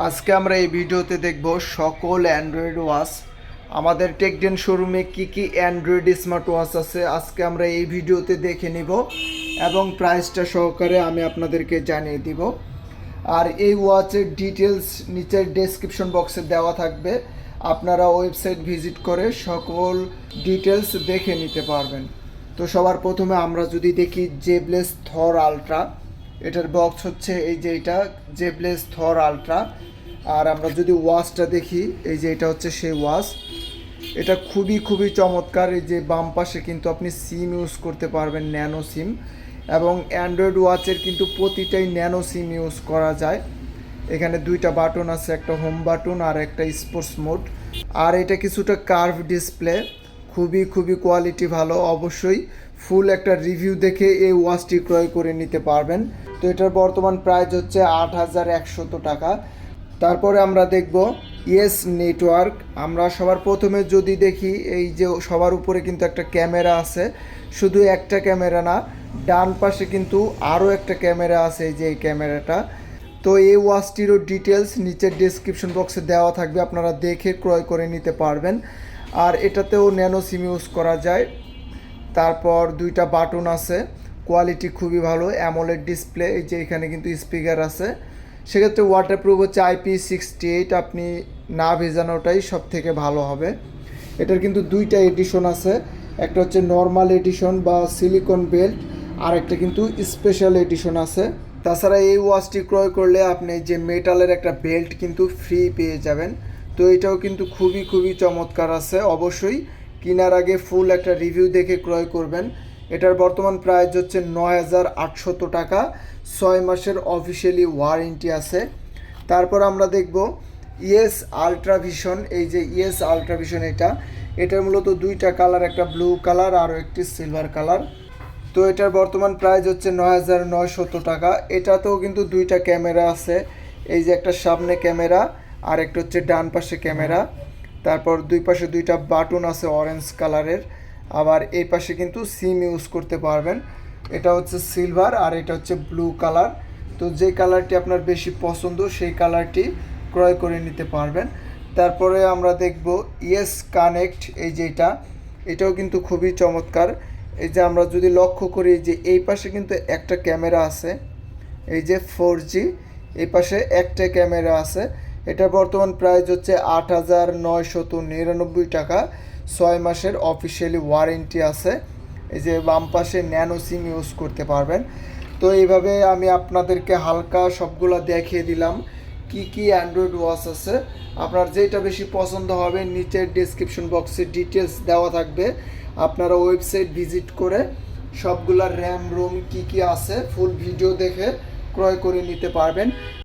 আজকে আমরা এই ভিডিওতে দেখব সকল অ্যান্ড্রয়েড ওয়াচ আমাদের টেকডেন শোরুমে কি কি অ্যান্ড্রয়েড স্মার্ট ওয়াচ আছে, আজকে আমরা এই ভিডিওতে দেখে নিব এবং প্রাইসটা সহকারে আমি আপনাদেরকে জানিয়ে দিব। আর এই ওয়াচের ডিটেলস নিচের ডেসক্রিপশন বক্সে দেওয়া থাকবে। আপনারা ওয়েবসাইট ভিজিট করে সকল ডিটেলস দেখে নিতে পারবেন। তো সবার প্রথমে আমরা যদি দেখি জেবলেস থর আলট্রা এটার বক্স হচ্ছে এই যে এটা জেবলেস থর আলট্রা আর আমরা যদি ওয়াচটা দেখি, এই যে এটা হচ্ছে সেই ওয়াচ। এটা খুবই খুবই চমৎকার। এই যে বাম পাশে কিন্তু আপনি সিম ইউজ করতে পারবেন ন্যানো সিম এবং অ্যান্ড্রয়েড ওয়াচের কিন্তু প্রতিটাই ন্যানো সিম ইউজ করা যায়। এখানে দুইটা বাটন আছে, একটা হোম বাটন আর একটা স্পোর্টস মোড আর এটা কিছুটা কার্ভ ডিসপ্লে খুবই খুবই কোয়ালিটি ভালো। অবশ্যই ফুল একটা রিভিউ দেখে এই ওয়াচটি ক্রয় করে নিতে পারবেন। তো এটার বর্তমান প্রাইস হচ্ছে আট হাজার একশত টাকা। তারপরে আমরা দেখব ইয়েস নেটওয়ার্ক আমরা সবার প্রথমে যদি দেখি, এই যে সবার উপরে কিন্তু একটা ক্যামেরা আছে। শুধু একটা ক্যামেরা না, ডান পাশে কিন্তু আরও একটা ক্যামেরা আছে এই যে এই ক্যামেরাটা তো এই ওয়াচটিরও ডিটেলস নিচের ডিসক্রিপশন বক্সে দেওয়া থাকবে, আপনারা দেখে ক্রয় করে নিতে পারবেন। আর এটাতেও ন্যানো সিম ইউজ করা যায়। তারপর দুইটা বাটন আছে। কোয়ালিটি খুবই ভালো অ্যামোলেড ডিসপ্লে এই যে এখানে কিন্তু স্পিকার আছে। সেক্ষেত্রে ওয়াটারপ্রুফ হচ্ছে আইপি সিক্সটি এইট আপনি না ভেজানোটাই সব থেকে ভালো হবে। এটার কিন্তু দুইটা এডিশন আছে, একটা হচ্ছে নর্মাল এডিশন বা সিলিকন বেল্ট আর একটা কিন্তু স্পেশাল এডিশন আছে। তাছাড়া এই ওয়াচটি ক্রয় করলে আপনি যে মেটালের একটা বেল্ট কিন্তু ফ্রি পেয়ে যাবেন। তো এটাও কিন্তু খুবই খুবই চমৎকার আছে। অবশ্যই কেনার আগে ফুল একটা রিভিউ দেখে ক্রয় করবেন। এটার বর্তমান প্রাইস হচ্ছে নয় হাজার আটশত টাকা। ছয় মাসের অফিসিয়ালি ওয়ারেন্টি আছে। তারপর আমরা দেখব ইয়েস আলট্রাভিশন এই যে ইয়েস আলট্রাভিশন এটা, এটার মূলত দুইটা কালার একটা ব্লু কালার আর একটি সিলভার কালার তো এটার বর্তমান প্রাইস হচ্ছে নয় হাজার টাকা। এটাতেও কিন্তু দুইটা ক্যামেরা আছে। এই যে একটা সামনে ক্যামেরা আর একটা হচ্ছে ডান পাশে ক্যামেরা তারপর দুই পাশে দুইটা বাটন আছে অরেঞ্জ কালারের আবার এই পাশে কিন্তু সিম ইউজ করতে পারবেন। এটা হচ্ছে সিলভার আর এটা হচ্ছে ব্লু কালার। তো যে কালারটি আপনার বেশি পছন্দ, সেই কালারটি ক্রয় করে নিতে পারবেন। তারপরে আমরা দেখব ইয়েস কানেক্ট, এই যে এটা। এটাও কিন্তু খুবই চমৎকার। এই যে আমরা যদি লক্ষ্য করি যে এই পাশে কিন্তু একটা ক্যামেরা আছে, এই যে ফোর জি এই পাশে একটা ক্যামেরা আছে। এটা বর্তমান প্রাইস হচ্ছে আট হাজার নিরানব্বই টাকা। ছয় মাসের অফিসিয়ালি ওয়ারেন্টি আছে। এই যে বাম পাশে ন্যানো সিম ইউজ করতে পারবেন। তো এইভাবে আমি আপনাদেরকে হালকা সবগুলো দেখিয়ে দিলাম। কি কি অ্যান্ড্রয়েড ওয়াচ আছে। আপনার যেটা বেশি পছন্দ হবে, নিচের ডিসক্রিপশন বক্সে ডিটেলস দেওয়া থাকবে। আপনারা ওয়েবসাইট ভিজিট করে সবগুলা র্যাম রোম কি কি আছে ফুল ভিডিও দেখে ক্রয় করে নিতে পারবেন।